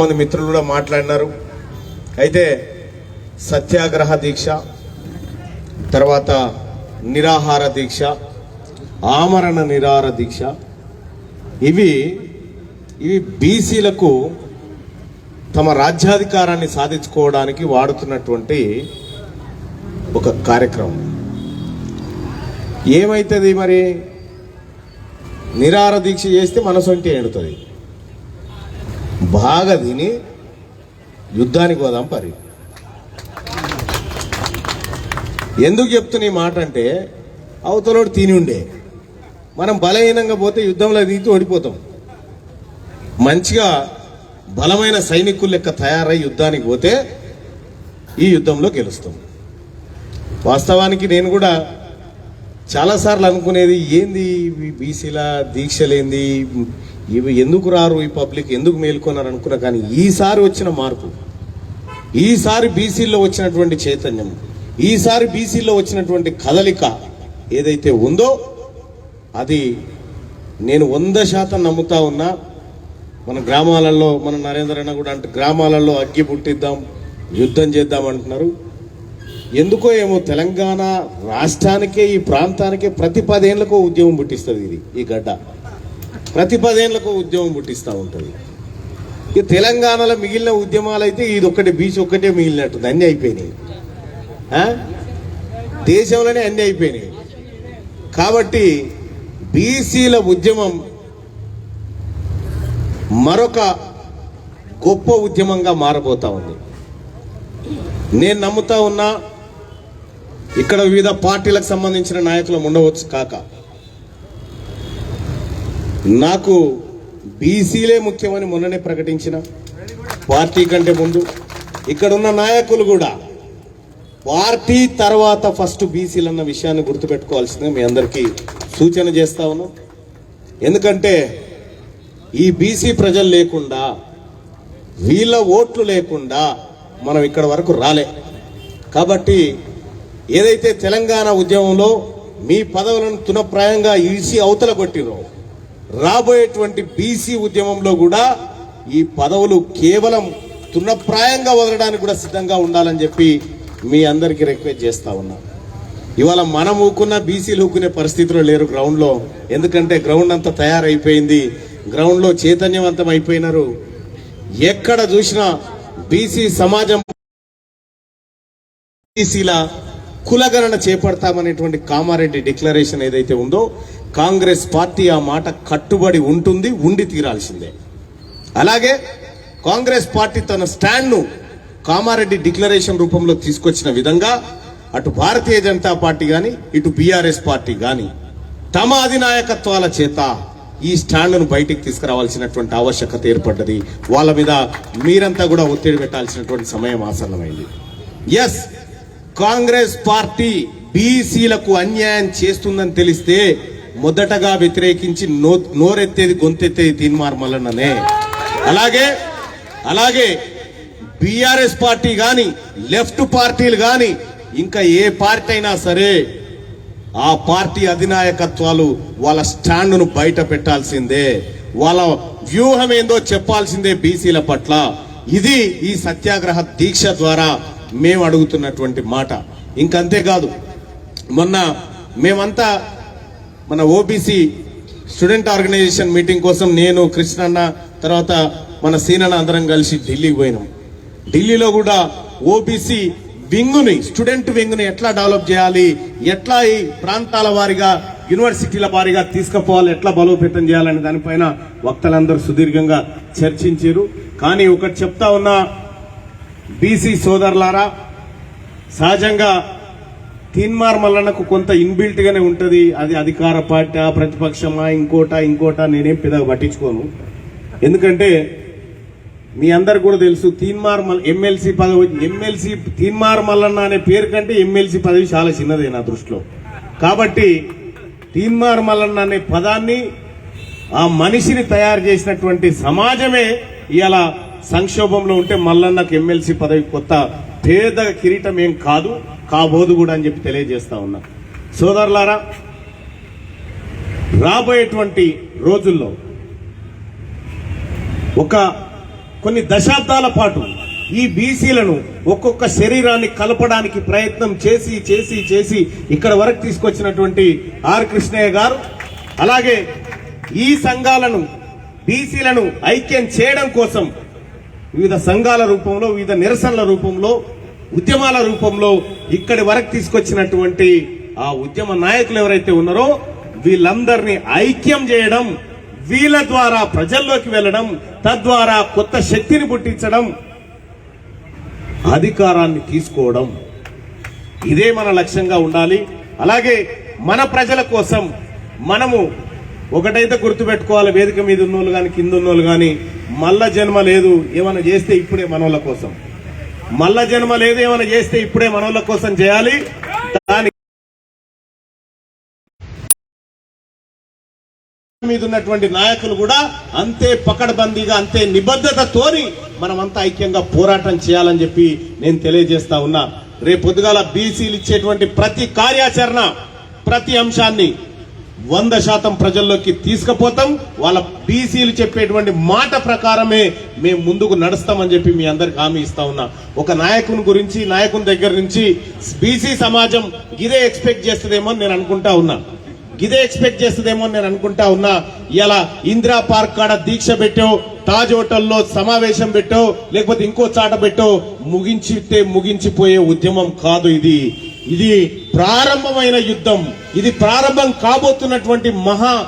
కొంతమంది మిత్రులు కూడా మాట్లాడినారు. అయితే సత్యాగ్రహ దీక్ష తర్వాత నిరాహార దీక్ష ఆమరణ నిరాహార దీక్ష ఇవి ఇవి బీసీలకు తమ రాజ్యాధికారాన్ని సాధించుకోవడానికి వాడుతున్నటువంటి ఒక కార్యక్రమం. ఏమైతుంది మరి? నిరాహార దీక్ష చేస్తే మనసొంటి ఎండుతుంది బాగా తిని యుద్ధానికి పోదాం పరి. ఎందుకు చెప్తున్న ఈ మాట అంటే అవతలోడు తిని ఉండే. మనం బలహీనంగా పోతే యుద్ధంలో దిగి ఓడిపోతాం. మంచిగా బలమైన సైనికులు లెక్క తయారై యుద్ధానికి పోతే ఈ యుద్ధంలో గెలుస్తాం. వాస్తవానికి నేను కూడా చాలాసార్లు అనుకునేది ఏంది బీసీల దీక్షలేంది? ఇవి ఎందుకు రారు ఈ పబ్లిక్? ఎందుకు మేల్కొన్నారు? అనుకున్నా కానీ ఈసారి వచ్చిన మార్పు. ఈసారి బీసీల్లో వచ్చినటువంటి చైతన్యం ఈసారి బీసీలో వచ్చినటువంటి కదలిక ఏదైతే ఉందో అది నేను వంద శాతం నమ్ముతా ఉన్నా మన గ్రామాలలో మన నరేంద్ర అన్న కూడా అంటే గ్రామాలలో అగ్గి పుట్టిద్దాం యుద్ధం చేద్దాం అంటున్నారు. ఎందుకో ఏమో తెలంగాణ రాష్ట్రానికే ఈ ప్రాంతానికే ప్రతి పదేళ్ళకు ఉద్యమం పుట్టిస్తుంది ఇది ఈ గడ్డ. ప్రతి పదేళ్ళకు ఉద్యమం పుట్టిస్తూ ఉంటుంది. ఇక తెలంగాణలో మిగిలిన ఉద్యమాలు అయితే ఇది ఒక్కటే బీచ్ ఒక్కటే మిగిలినట్టుంది అన్నీ అయిపోయినాయి. దేశంలోనే అన్నీ అయిపోయినాయి. కాబట్టి బీసీల ఉద్యమం మరొక గొప్ప ఉద్యమంగా మారబోతా ఉంది. నేను నమ్ముతా ఉన్నా ఇక్కడ వివిధ పార్టీలకు సంబంధించిన నాయకులు ఉండవచ్చు కాక. నాకు బీసీలే ముఖ్యమని మొన్ననే ప్రకటించిన పార్టీ కంటే ముందు ఇక్కడ ఉన్న నాయకులు కూడా పార్టీ తర్వాత ఫస్ట్ బీసీలు అన్న విషయాన్ని గుర్తుపెట్టుకోవాల్సిందిగా మీ అందరికీ సూచన చేస్తా ఉన్నాం. ఎందుకంటే ఈ బీసీ ప్రజలు లేకుండా వీళ్ళ ఓట్లు లేకుండా మనం ఇక్కడ వరకు రాలే. కాబట్టి ఏదైతే తెలంగాణ ఉద్యమంలో మీ పదవులను తునప్రాయంగా ఈసీ అవతల కొట్టిరో రాబోయేటువంటి బీసీ ఉద్యమంలో కూడా ఈ పదవులు కేవలం తునప్రాయంగా వదలడానికి కూడా సిద్ధంగా ఉండాలని చెప్పి మీ అందరికీ రిక్వెస్ట్ చేస్తా ఉన్నా. ఇవాళ మనం ఊకున్న బీసీలు ఊకునే పరిస్థితిలో లేరు గ్రౌండ్లో. ఎందుకంటే గ్రౌండ్ అంతా తయారైపోయింది. గ్రౌండ్లో చైతన్యవంతం అయిపోయినారు. ఎక్కడ చూసినా బీసీ సమాజం బీసీల కులగణన చేపడతామనేటువంటి కామారెడ్డి డిక్లరేషన్ ఏదైతే ఉందో కాంగ్రెస్ పార్టీ ఆ మాట కట్టుబడి ఉంటుంది ఉండి తీరాల్సిందే. అలాగే కాంగ్రెస్ పార్టీ తన స్టాండ్ను కామారెడ్డి డిక్లరేషన్ రూపంలో తీసుకొచ్చిన విధంగా అటు భారతీయ జనతా పార్టీ కానీ ఇటు బీఆర్ఎస్ పార్టీ కానీ తమ అధినాయకత్వాల చేత ఈ స్టాండ్ను బయటికి తీసుకురావాల్సినటువంటి ఆవశ్యకత ఏర్పడ్డది. వాళ్ళ మీద మీరంతా కూడా ఒత్తిడి పెట్టాల్సినటువంటి సమయం ఆసన్నమైంది. ఎస్ కాంగ్రెస్ పార్టీ బీసీలకు అన్యాయం చేస్తుందని తెలిస్తే మొదటగా వ్యతిరేకించి నో నోరెత్తేది గొంతెత్తేది తీన్మార్ మల్లన్ననే. అలాగే అలాగే బీఆర్ఎస్ పార్టీ గాని లెఫ్ట్ పార్టీలు గాని ఇంకా ఏ పార్టీ అయినా సరే ఆ పార్టీ అధినాయకత్వాలు వాళ్ళ స్టాండ్ను బయట పెట్టాల్సిందే. వాళ్ళ వ్యూహం ఏందో చెప్పాల్సిందే బీసీల పట్ల. ఇది ఈ సత్యాగ్రహ దీక్ష ద్వారా మేము అడుగుతున్నటువంటి మాట. ఇంకంతేకాదు మొన్న మేమంతా మన ఓబీసీ స్టూడెంట్ ఆర్గనైజేషన్ మీటింగ్ కోసం నేను కృష్ణన్న తర్వాత మన సీనన్న అందరం కలిసి ఢిల్లీకి పోయినాం. ఢిల్లీలో కూడా ఓబీసీ వింగుని స్టూడెంట్ వింగుని ఎట్లా డెవలప్ చేయాలి ఎట్లా ఈ ప్రాంతాల వారిగా యూనివర్సిటీల వారిగా తీసుకుపోవాలి ఎట్లా బలోపేతం చేయాలనే దానిపైన వక్తలందరూ సుదీర్ఘంగా చర్చించారు. కానీ ఒకటి చెప్తా ఉన్నా బీసీ సోదరులారా సహజంగా తీన్మార్ మల్లన్నకు కొంత ఇన్బిల్ట్గానే ఉంటుంది. అది అధికార పార్టీ ప్రతిపక్షమా ఇంకోట ఇంకోట నేనేం పెద్దగా పట్టించుకోను. ఎందుకంటే మీ అందరు కూడా తెలుసు తీన్మార్ మల్ ఎమ్మెల్సీ పదవి ఎమ్మెల్సీ తీన్మార్ మల్లన్న అనే పేరు కంటే ఎమ్మెల్సీ పదవి చాలా చిన్నదే నా దృష్టిలో. కాబట్టి తీన్మార్ మల్లన్న అనే పదాన్ని ఆ మనిషిని తయారు చేసినటువంటి సమాజమే ఇలా సంక్షోభంలో ఉంటే మల్లన్నకు ఎమ్మెల్సీ పదవి కొత్త పేద కిరీటం ఏం కాదు కాబోదు కూడా అని చెప్పి తెలియజేస్తా ఉన్నా. సోదరులారా రాబోయేటువంటి రోజుల్లో ఒక కొన్ని దశాబ్దాల పాటు ఈ బీసీలను ఒక్కొక్క శరీరాన్ని కలపడానికి ప్రయత్నం చేసి చేసి చేసి ఇక్కడ వరకు తీసుకొచ్చినటువంటి ఆర్ కృష్ణయ్య గారు అలాగే ఈ సంఘాలను బీసీలను ఐక్యం చేయడం కోసం వివిధ సంఘాల రూపంలో వివిధ నిరసనల రూపంలో ఉద్యమాల రూపంలో ఇక్కడి వరకు తీసుకొచ్చినటువంటి ఆ ఉద్యమ నాయకులు ఎవరైతే ఉన్నారో వీళ్ళందరినీ ఐక్యం చేయడం వీళ్ళ ద్వారా ప్రజల్లోకి వెళ్ళడం తద్వారా కొత్త శక్తిని పుట్టించడం అధికారాన్ని తీసుకోవడం. ఇదే మన లక్ష్యంగా ఉండాలి. అలాగే మన ప్రజల కోసం మనము ఒకటైతే గుర్తుపెట్టుకోవాలి వేదిక మీద ఉన్నోళ్ళు కానీ కింద ఉన్నోళ్ళు కానీ మల్ల జన్మ లేదు ఏమైనా చేస్తే ఇప్పుడే మనోళ్ళ కోసం. మల్ల జన్మ లేదు ఏమైనా చేస్తే ఇప్పుడే మనోళ్ళ కోసం చేయాలి. దాని మీద ఉన్నటువంటి నాయకులు కూడా అంతే పకడ్బందీగా అంతే నిబద్ధతతోని మనమంతా ఐక్యంగా పోరాటం చేయాలని చెప్పి నేను తెలియజేస్తా ఉన్నా. రేపు పొద్దుగాల బీసీలు ఇచ్చేటువంటి ప్రతి కార్యాచరణ ప్రతి అంశాన్ని వంద శాతం ప్రజల్లోకి తీసుకుపోతాం. వాళ్ళ బీసీలు చెప్పేటువంటి మాట ప్రకారమే మేము ముందుకు నడుస్తామని చెప్పి మీ అందరికి హామీ ఇస్తా ఉన్నా. ఒక నాయకుని గురించి నాయకుని దగ్గర నుంచి బీసీ సమాజం ఇదే ఎక్స్పెక్ట్ చేస్తుందేమో అని నేను అనుకుంటా ఉన్నా. ఇదే ఎక్స్పెక్ట్ చేస్తుందేమో అని నేను అనుకుంటా ఉన్నా. ఇలా ఇందిరా పార్క్ కాడ దీక్ష పెట్టావు తాజ్ హోటల్లో సమావేశం పెట్టో లేకపోతే ఇంకో చాట పెట్టో ముగించితే ముగించిపోయే ఉద్యమం కాదు ఇది. ఇది ప్రారంభమైన యుద్ధం. ఇది ప్రారంభం కాబోతున్నటువంటి మహా